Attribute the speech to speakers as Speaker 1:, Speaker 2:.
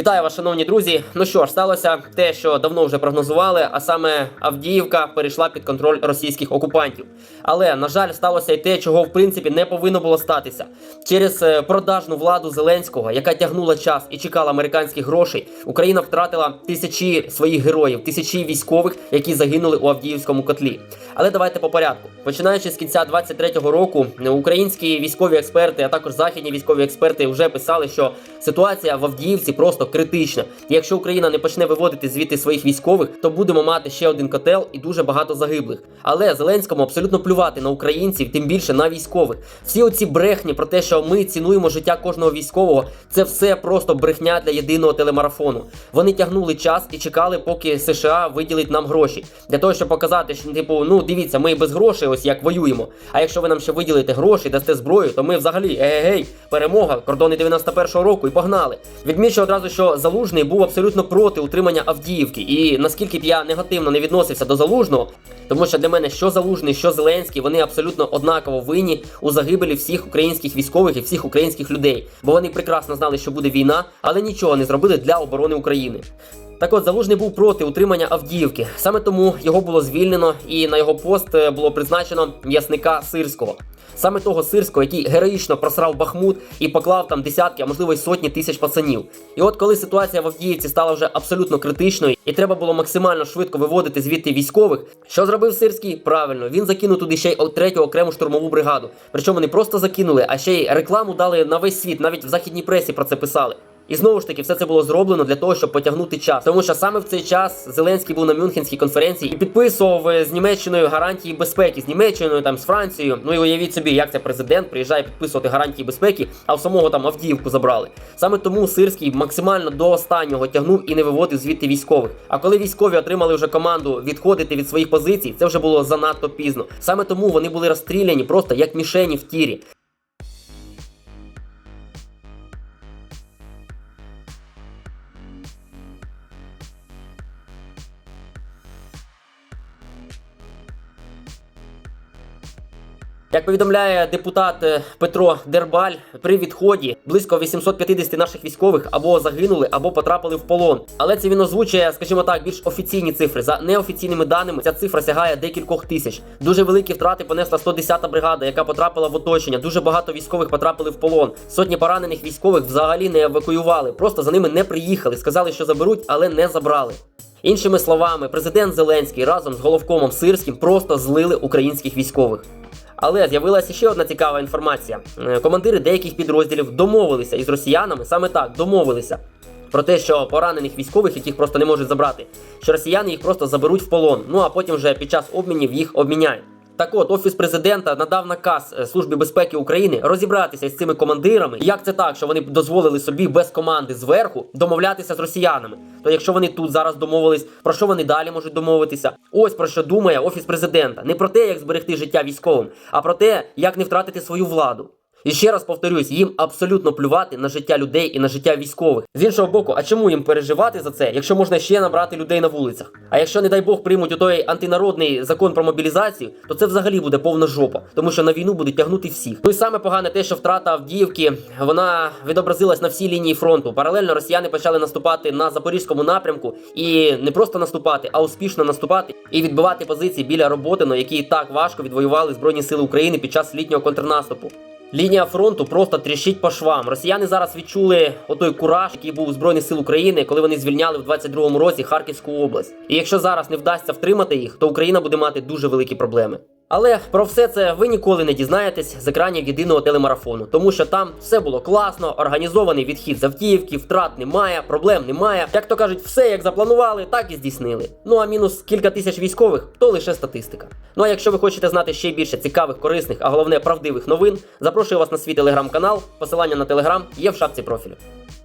Speaker 1: Вітаю вас, шановні друзі. Ну що ж, сталося те, що давно вже прогнозували, а саме Авдіївка перейшла під контроль російських окупантів. Але на жаль, сталося й те, чого в принципі не повинно було статися. Через е, продажну владу Зеленського, яка тягнула час і чекала американських грошей, Україна втратила тисячі своїх героїв, тисячі військових, які загинули у Авдіївському котлі. Але давайте по порядку. Починаючи з кінця 23-го року, українські військові експерти, а також західні військові експерти вже писали, що ситуація в Авдіївці просто критична. Якщо Україна не почне виводити звідти своїх військових, то будемо мати ще один котел і дуже багато загиблих. Але Зеленському абсолютно плювати на українців, тим більше на військових. Всі оці брехні про те, що ми цінуємо життя кожного військового, це все просто брехня для єдиного телемарафону. Вони тягнули час і чекали, поки США виділить нам гроші для того, щоб показати, що типу, ну дивіться, ми без грошей ось як воюємо. А якщо ви нам ще виділите гроші, дасте зброю, то ми взагалі егегей, перемога, кордони 91-го року і погнали. Відмічу одразу, що Залужний був абсолютно проти утримання Авдіївки. І наскільки б я негативно не відносився до Залужного, тому що для мене що Залужний, що Зеленський, вони абсолютно однаково винні у загибелі всіх українських військових і всіх українських людей, бо вони прекрасно знали, що буде війна, але нічого не зробили для оборони України. Так от Залужний був проти утримання Авдіївки. Саме тому його було звільнено, і на його пост е, було призначено м'ясника Сирського. Саме того сирського, який героїчно просрав Бахмут і поклав там десятки, а можливо й сотні тисяч пацанів. І от коли ситуація в Авдіївці стала вже абсолютно критичною, і треба було максимально швидко виводити звідти військових, що зробив Сирський? Правильно, він закинув туди ще й третю окрему штурмову бригаду. Причому не просто закинули, а ще й рекламу дали на весь світ. Навіть в західній пресі про це писали. І знову ж таки, все це було зроблено для того, щоб потягнути час. Тому що саме в цей час Зеленський був на Мюнхенській конференції і підписував е, з Німеччиною гарантії безпеки, з Німеччиною, там з Францією. Ну і уявіть собі, як це президент приїжджає підписувати гарантії безпеки, а в самого там Авдіївку забрали. Саме тому Сирський максимально до останнього тягнув і не виводив звідти військових. А коли військові отримали вже команду відходити від своїх позицій, це вже було занадто пізно. Саме тому вони були розстріляні просто як мішені в тірі. Як повідомляє депутат е, Петро Дербаль, при відході близько 850 наших військових або загинули, або потрапили в полон. Але це він озвучує, скажімо так, більш офіційні цифри. За неофіційними даними ця цифра сягає декількох тисяч. Дуже великі втрати понесла 110-та бригада, яка потрапила в оточення. Дуже багато військових потрапили в полон. Сотні поранених військових взагалі не евакуювали. Просто за ними не приїхали. Сказали, що заберуть, але не забрали. Іншими словами, президент Зеленський разом з головкомом Сирським просто злили українських військових. Але з'явилася ще одна цікава інформація. Е, Командири деяких підрозділів домовилися із росіянами, саме так домовилися. Про те, що поранених військових, яких просто не можуть забрати, що росіяни їх просто заберуть в полон. Ну а потім вже під час обмінів їх обміняють. Так от, офіс президента надав наказ е, Службі безпеки України розібратися з цими командирами. Як це так, що вони дозволили собі без команди зверху домовлятися з росіянами? То якщо вони тут зараз домовились, про що вони далі можуть домовитися? Ось про що думає офіс президента. Не про те, як зберегти життя військовим, а про те, як не втратити свою владу. І ще раз повторюсь, їм абсолютно плювати на життя людей і на життя військових. З іншого боку, а чому їм переживати за це, якщо можна ще набрати людей на вулицях? А якщо, не дай Бог, приймуть отой антинародний закон про мобілізацію, то це взагалі буде повна жопа, тому що на війну будуть тягнути всіх. Ну і саме погане те, що втрата Авдіївки вона відобразилась на всій лінії фронту. Паралельно росіяни почали наступати на запорізькому напрямку і не просто наступати, а успішно наступати і відбивати позиції біля Роботино, які і так важко відвоювали збройні сили України під час літнього контрнаступу. Лінія фронту просто тріщить по швам. Росіяни зараз відчули отой кураж, який був у Збройних сил України, коли вони звільняли в 22-му році Харківську область. І якщо зараз не вдасться втримати їх, то Україна буде мати дуже великі проблеми. Але про все це ви ніколи не дізнаєтесь з екранів єдиного телемарафону, тому що там все було класно, організований відхід з Авдіївки, втрат немає, проблем немає. Як то кажуть, все як запланували, так і здійснили. Ну а мінус кілька тисяч військових то лише статистика. Ну а якщо ви хочете знати ще більше цікавих, корисних, а головне правдивих новин, запрошую вас на свій телеграм-канал. Посилання на телеграм є в шапці профілю.